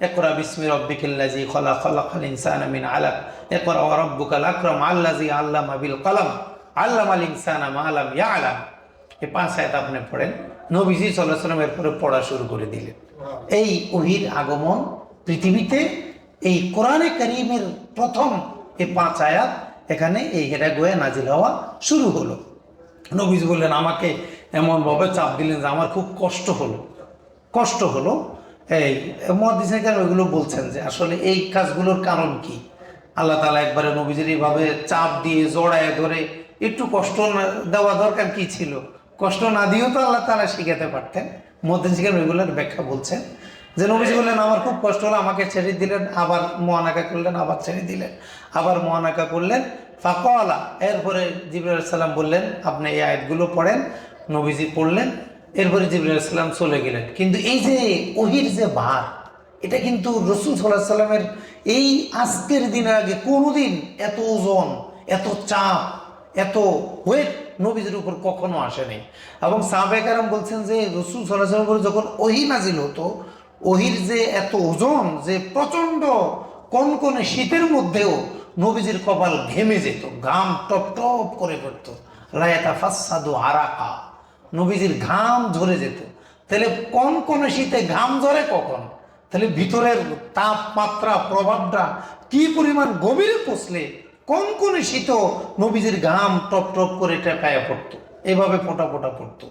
একরা বিসমি রব্বিকিল্লাজি খলা খলা খলাকাল ইনসানা মিন আলাক একরা রাব্বুকাল আকরাম আল্লাজি আল্লামা বিল কলম আল্লামাল ইনসানা মা লাম ইয়ালাম এই পাঁচ আয়াত আপনি পড়েন। নবীজি সাল্লাম এরপরে পড়া শুরু করে দিলেন। এই ওহির আগমন পৃথিবীতে এই কোরআনে করিমের প্রথম এই পাঁচ আয়াত এখানে এই হেরা গোয়া নাজিল হওয়া শুরু হলো। নবীজ বললেন, আমাকে এমনভাবে চাপ দিলেন যে আমার খুব কষ্ট হলো। কষ্ট হলো। এই মহাদিসের ওইগুলো বলছেন যে আসলে এই কাজগুলোর কারণ কি? আল্লাহ তালা একবারে নবীজের এইভাবে চাপ দিয়ে, জড়ায় ধরে একটু কষ্ট দেওয়া দরকার কি ছিল? কষ্ট না দিয়েও তো আল্লাহ তালা শিখাতে পারতেন। মহাদিস কেন ওইগুলোর ব্যাখ্যা বলছেন? যে নবীজি বললেন, আমার খুব কষ্ট হলো, আমাকে ছেড়ে দিলেন, আবার মহানাকা করলেন, আবার ছেড়ে দিলেন, আবার মহানাকা করলেন। ফাঁকওয়ালা এরপরে জিবরুল সাল্লাম বললেন, আপনি এই আয়াতগুলো পড়েন। নবীজি পড়লেন এরপরে সাল্লাম চলে গেলেন। কিন্তু এই যে ওহির যে ভার এটা কিন্তু রসুল সাল্লাহ সাল্লামের এই আজকের দিনের আগে কোনোদিন এত ওজন, এত চাপ, এত ওয়েট নবীজির উপর কখনো আসেনি এবং সাবেকারাম বলছেন যে রসুল সাল্লাহ সাল্লামের উপর যখন ওহি নাজিল হতো, ওহির যে এত ওজন, যে প্রচণ্ড কনকনে শীতের মধ্যেও নবীজির কপাল ঘেমে যেত, ঘাম টপ টপ করে পড়তো। রায়তা ফাসাদু আরাকা। নবীজির ঘাম ঝরে যেত। তাহলে কনকনে শীতে ঘাম ঝরে কখন? তাহলে ভিতরের তাপমাত্রা, প্রভাবটা কি পরিমাণ গভীরে পৌঁছলে কনকনে শীত নবীজির ঘাম টপ টপ করে টেপায় পড়তো, এভাবে ফোটা ফোটা পড়তো।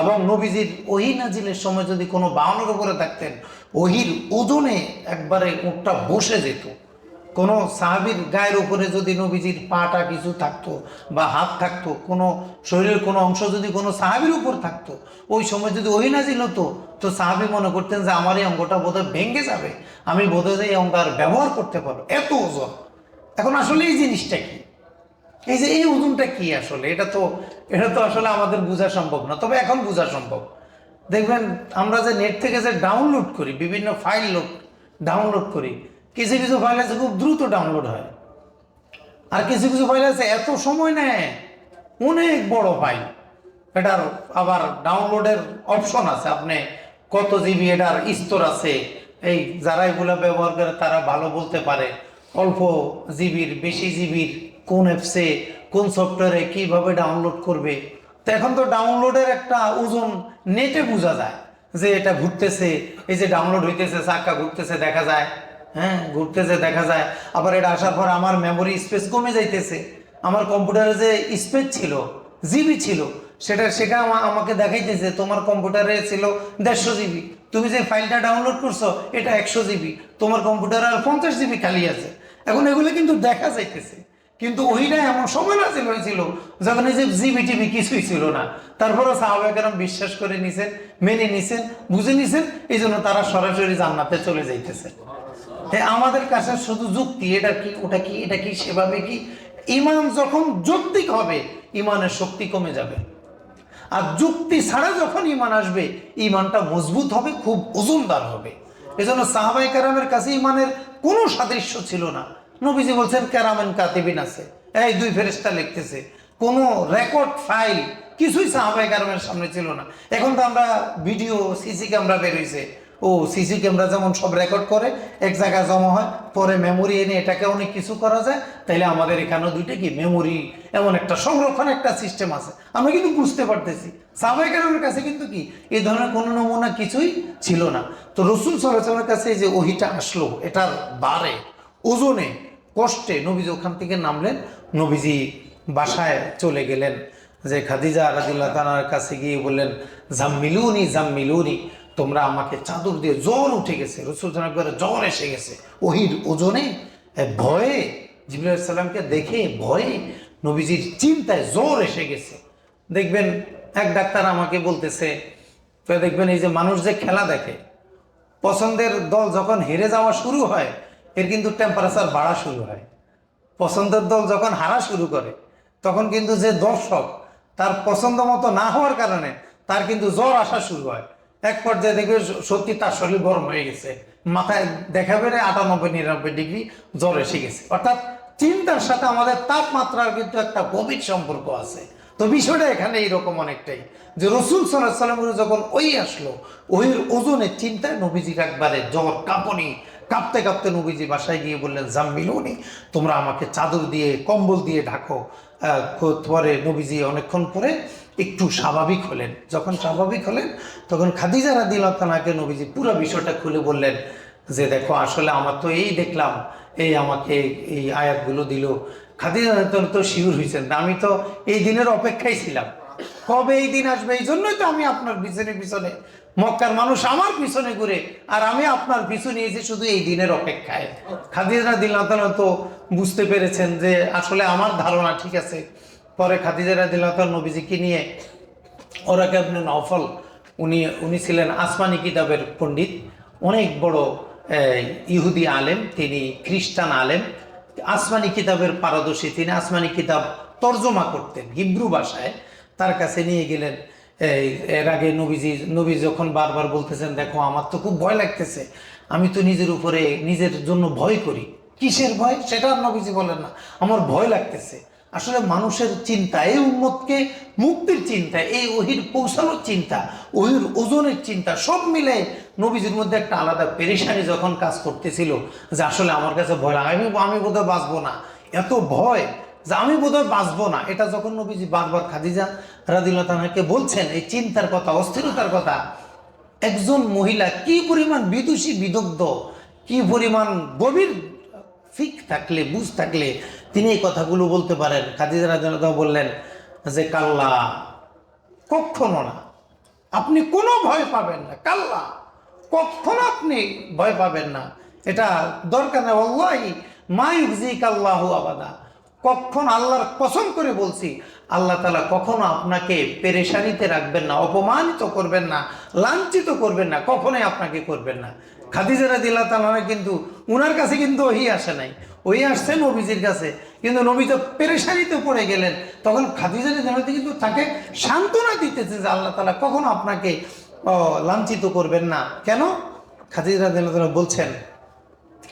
এবং নবীজির ওহি নাজিলের সময় যদি কোনো বাহনের উপরে থাকতেন, ওহির ওজনে একবারে উঠটা বসে যেত। কোনো সাহাবির গায়ের উপরে যদি নবীজির পাটা কিছু থাকতো বা হাত থাকতো, কোনো শরীরের কোনো অংশ যদি কোনো সাহাবির উপর থাকতো, ওই সময় যদি ওই নাজিল হতো, তো সাহাবি মনে করতেন যে আমার এই অঙ্গটা বোধহয় ভেঙে যাবে। আমি বোধহয় এই অঙ্গ আর ব্যবহার করতে পারব। এত ওজন। এখন আসলে এই জিনিসটা কি? এই যে এই ওজনটা কি আসলে? এটা তো এটা তো আসলে আমাদের বোঝা সম্ভব না। তবে এখন বোঝা সম্ভব। দেখবেন, আমরা যে নেট থেকে যে ডাউনলোড করি, বিভিন্ন ফাইল লোড ডাউনলোড করি কিছু কিছু ফাইল আছে খুব দ্রুত ডাউনলোড হয়। আর কিছু কিছু ফাইল আছে এত সময় নেয়, অনেক বড় ফাইল এটার আবার ডাউনলোডের অপশন আছে, আপনি কত জিবি এটার স্তর আছে, এই যারা এগুলো ব্যবহার করে তারা ভালো বলতে পারে, অল্প জিবির, বেশি জিবির কোন অ্যাপসে কোন সফটওয়্যারে কীভাবে ডাউনলোড করবে। তো এখন তো ডাউনলোডের একটা ওজন নেটে বোঝা যায় যে এটা ঘুরতেছে, এই যে ডাউনলোড হইতেছে চাক্কা ঘুরতেছে, দেখা যায়। হ্যাঁ ঘুরতেছে, দেখা যায়। আবার এটা আসার পর আমার মেমোরি স্পেস কমে যাইতেছে। আমার কম্পিউটারে যে স্পেস ছিল জিবি ছিল, সেটা সেটা আমাকে দেখাইতেছে, তোমার কম্পিউটারে ছিল দেড়শো জিবি তুমি যে ফাইলটা ডাউনলোড করছ, এটা একশো জিবি তোমার কম্পিউটারে আর পঞ্চাশ জিবি খালি আছে। এখন এগুলো কিন্তু দেখা যাইতেছে। কিন্তু ওইটা এমন সময় নাজিল হয়েছিল যখন এই যে জিবি টিবি কিছুই ছিল না। তারপরও সাহাবাহাম বিশ্বাস করে নিছেন, মেনে নিছেন, বুঝে নিছেন এই জন্য তারা সরাসরি জান্নাতে চলে যাইতেছে। আমাদের কাছে শুধু যুক্তি, এটা কি, ওটা কি, এটা কি, সেভাবে কি? ইমান যখন যৌক্তিক হবে, ইমানের শক্তি কমে যাবে। আর যুক্তি ছাড়া যখন ইমান আসবে, ইমানটা মজবুত হবে, খুব ওজনদার হবে। এজন্য সাহাবাই কারামের কাছে ইমানের কোনো সাদৃশ্য ছিল না। নবীজি বলছেন ক্যারামেন কাতিবিন আছে। এই দুই ফেরেস্তা লিখতেছে, কোনো রেকর্ড, ফাইল কিছুই সাহাবাই কারামের সামনে ছিল না। এখন তো আমরা ভিডিও, সিসি ক্যামেরা বেরোইছে ও সিসি ক্যামেরা যেমন সব রেকর্ড করে, এক জায়গায় জমা হয়, পরে মেমোরি এনে এটাকে অনেক কিছু করা যায়, তাইলে আমাদের এখানেও দুইটা কি মেমোরি এমন একটা সংরক্ষণ একটা সিস্টেম আছে। আমরা কিন্তু বুঝতে পারতেছি। সাহাবাহিকের কাছে কিন্তু কি এই ধরনের কোনো নমুনা কিছুই ছিল না। তো রসুল সরাচমের কাছে যে ওহিটা আসলো, এটার বারে, ওজনে, কষ্টে নবীজি ওখান থেকে নামলেন, নবীজি বাসায় চলে গেলেন। যে খাদিজা রাদিল্লাহ তানার কাছে গিয়ে বললেন, জাম্মিলুনি জাম্মিলুনি। তোমরা আমাকে চাদর দিয়ে জ্বর উঠে গেছে। রসুল করে জ্বর এসে গেছে। ওহির ওজনে ভয়ে জিবুল সাল্লামকে দেখে ভয়ে নবীজির চিন্তায় জ্বর এসে গেছে। দেখবেন, এক ডাক্তার আমাকে বলতেছে, তো দেখবেন এই যে মানুষ যে খেলা দেখে, পছন্দের দল যখন হেরে যাওয়া শুরু হয়, এর কিন্তু টেম্পারেচার বাড়া শুরু হয়। পছন্দের দল যখন হারা শুরু করে, তখন কিন্তু যে দর্শক, তার পছন্দ মতো না হওয়ার কারণে তার কিন্তু জ্বর আসা শুরু হয়। এক পর্যায়ে দেখবে সত্যি তার শরীর গরম হয়ে গেছে। মাথায় দেখাবে রে আটানব্বই, নিরানব্বই ডিগ্রি জ্বর এসে গেছে। অর্থাৎ চিন্তার সাথে আমাদের তাপমাত্রার কিন্তু একটা গভীর সম্পর্ক আছে। তো বিষয়টা এখানে এইরকম অনেকটাই। যে রসুল সাল্লামের যখন ওই আসলো ওহির ওজনের চিন্তায় নবীজির একবারে জ্বর কাঁপনি। কাঁপতে কাঁপতে নবীজি বাসায় গিয়ে বললেন, জাম্মিলুনি, তোমরা আমাকে চাদর দিয়ে, কম্বল দিয়ে ঢাকো। পরে নবীজি অনেকক্ষণ পরে একটু স্বাভাবিক হলেন। যখন স্বাভাবিক হলেন, তখন খাদিজা রাদিল তানাকে নবীজি পুরো বিষয়টা খুলে বললেন যে, দেখো, আসলে আমার তো এই দেখলাম, এই আমাকে এই আয়াতগুলো দিল। খাদিজা তো শিউর হয়েছেন আমি তো এই দিনের অপেক্ষায় ছিলাম। কবে এই দিন আসবে? এই জন্যই তো আমি আপনার পিছনে পিছনে, মক্কার মানুষ আমার পিছনে ঘুরে, আর আমি আপনার পিছু নিয়েছি শুধু এই দিনের অপেক্ষায়। খাদিজা দিল্লাহ তো বুঝতে পেরেছেন যে, আসলে আমার ধারণা ঠিক আছে পরে খাদিজা দিল্লাহ নবীজিকে নিয়ে ওরা কেমন নফল উনি উনি ছিলেন আসমানি কিতাবের পণ্ডিত, অনেক বড় ইহুদি আলেম, তিনি খ্রিস্টান আলেম, আসমানি কিতাবের পারদর্শী, তিনি আসমানি কিতাব তর্জমা করতেন হিব্রু ভাষায়, তার কাছে নিয়ে গেলেন এর আগে নবীজি, নবী যখন বারবার বলতেছেন, দেখো, আমার তো খুব ভয় লাগতেছে, আমি তো নিজের উপরে, নিজের জন্য ভয় করি। কিসের ভয়? সেটা নবীজি বলেন না, আমার ভয় লাগতেছে। আসলে মানুষের চিন্তা, এই উন্মতকে মুক্তির চিন্তা, এই ওহির পৌঁছানোর চিন্তা, ওহির ওজনের চিন্তা, সব মিলে নবীজির মধ্যে একটা আলাদা পেরেশানি যখন কাজ করতেছিল যে আসলে আমার কাছে ভয় আমি আমি বোধহয় বাঁচবো না। এত ভয় যে আমি বোধহয় বাঁচবো না। এটা যখন নবীজি বারবার খাদিজা রাদিল্লাহ তাহাকে বলছেন, এই চিন্তার কথা, অস্থিরতার কথা, একজন মহিলা কি পরিমাণ বিদুষী, বিদগ্ধ, কি পরিমাণ গভীর ফিক থাকলে, বুঝ থাকলে তিনি এই কথাগুলো বলতে পারেন। খাদিজা রাদিয়াল্লাহু বললেন, যে কাল্লা, কখনো না। আপনি কোনো ভয় পাবেন না, কাল্লা। কখনো আপনি ভয় পাবেন না। এটা দরকার নেই অল্লাহি মাইজি কাল্লাহু আবাদা। কখন আল্লাহর কসম করে বলছি, আল্লাহ তালা কখনো আপনাকে পেরেশানিতে রাখবেন না, অপমানিত করবেন না, লাঞ্ছিত করবেন না, কখনোই আপনাকে করবেন না। খাদিজা রাদিল্লাহ তালা কিন্তু, উনার কাছে কিন্তু ওই আসে নাই। ওই আসছে নবীজির কাছে। কিন্তু নবী তো পেরেশানিতে পড়ে গেলেন। তখন খাদিজা রাদিল্লাহ কিন্তু তাকে সান্ত্বনা দিতেছে যে আল্লাহ তালা কখনো আপনাকে লাঞ্ছিত করবেন না। কেন? খাদিজা রাদিল্লাহ বলছেন,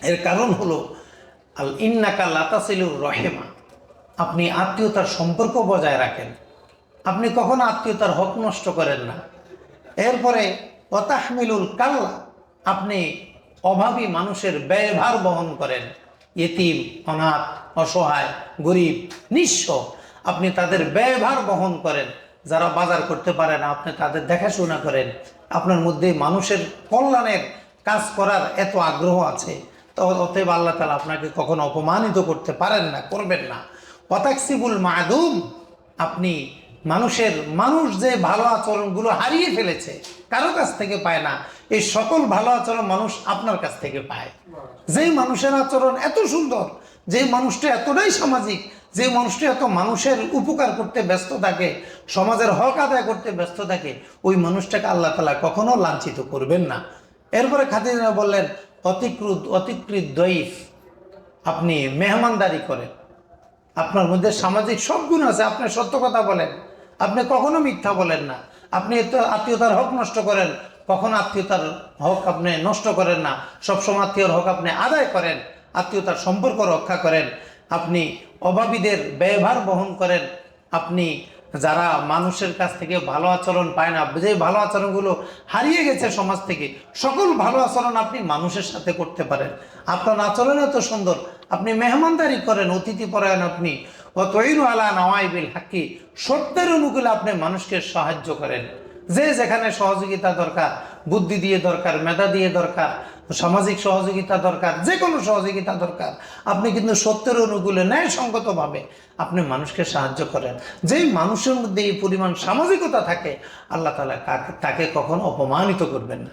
এর কারণ হলো, আল ইন্নাকা লাতাসিলুর রহেমা। আপনি আত্মীয়তার সম্পর্ক বজায় রাখেন। আপনি কখনো আত্মীয়তার হক নষ্ট করেন না। এরপরে অতাহমিলুল কাল্লা, আপনি অভাবী মানুষের ব্যয়ভার বহন করেন। ইতিম, অনাথ, অসহায়, গরিব, নিঃস্ব। আপনি তাদের ব্যয়ভার বহন করেন। যারা বাজার করতে পারে না, আপনি তাদের দেখাশোনা করেন। আপনার মধ্যে মানুষের কল্যাণের কাজ করার এত আগ্রহ আছে। অতএব আল্লাহ তালা আপনাকে কখনো অপমানিত করতে পারেন না, করবেন না। পতাকসিবুল মাদুম, আপনি মানুষের, মানুষ যে ভালো আচরণগুলো হারিয়ে ফেলেছে, কারও কাছ থেকে পায় না। এই সকল ভালো আচরণ মানুষ আপনার কাছ থেকে পায়। যেই মানুষের আচরণ এত সুন্দর যে মানুষটা এতটাই সামাজিক যে মানুষটা এত মানুষের উপকার করতে ব্যস্ত থাকে, সমাজের হক আদায় করতে ব্যস্ত থাকে, ওই মানুষটাকে আল্লাহ তালা কখনো লাঞ্ছিত করবেন না। এরপরে খাদিজা বললেন অতিক্রুত অতিকৃত দইফ আপনি মেহমানদারি করেন। আপনার মধ্যে সামাজিক সব গুণ আছে, আপনি সত্য কথা বলেন। আপনি কখনো মিথ্যা বলেন না। আপনি তো আত্মীয়তার হক নষ্ট করেন, কখনো আত্মীয়তার হক আপনি নষ্ট করেন না। সবসময় আত্মীয়র হক আপনি আদায় করেন, আত্মীয়তার সম্পর্ক রক্ষা করেন। আপনি অভাবীদের ব্যয়ভার বহন করেন। আপনি যারা মানুষের কাছ থেকে ভালো আচরণ পায় না, যে ভালো আচরণগুলো হারিয়ে গেছে সমাজ থেকে, সকল ভালো আচরণ আপনি মানুষের সাথে করতে পারেন। আপনার আচরণ এত সুন্দর। আপনি মেহমানদারি করেন, অতিথি পরায়ণ আপনি। অতইনু আলা নওয়াইবিল হাক্কি। সত্যের অনুকূলে আপনি মানুষকে সাহায্য করেন। যে যেখানে সহযোগিতা দরকার, বুদ্ধি দিয়ে দরকার, মেধা দিয়ে দরকার, সামাজিক সহযোগিতা দরকার যে কোনো সহযোগিতা দরকার, আপনি কিন্তু সত্যের অনুকূলে ন্যায়সঙ্গতভাবে আপনি মানুষকে সাহায্য করেন। যেই মানুষের মধ্যে এই পরিমাণ সামাজিকতা থাকে, আল্লাহ তালা তাকে কখনো অপমানিত করবেন না।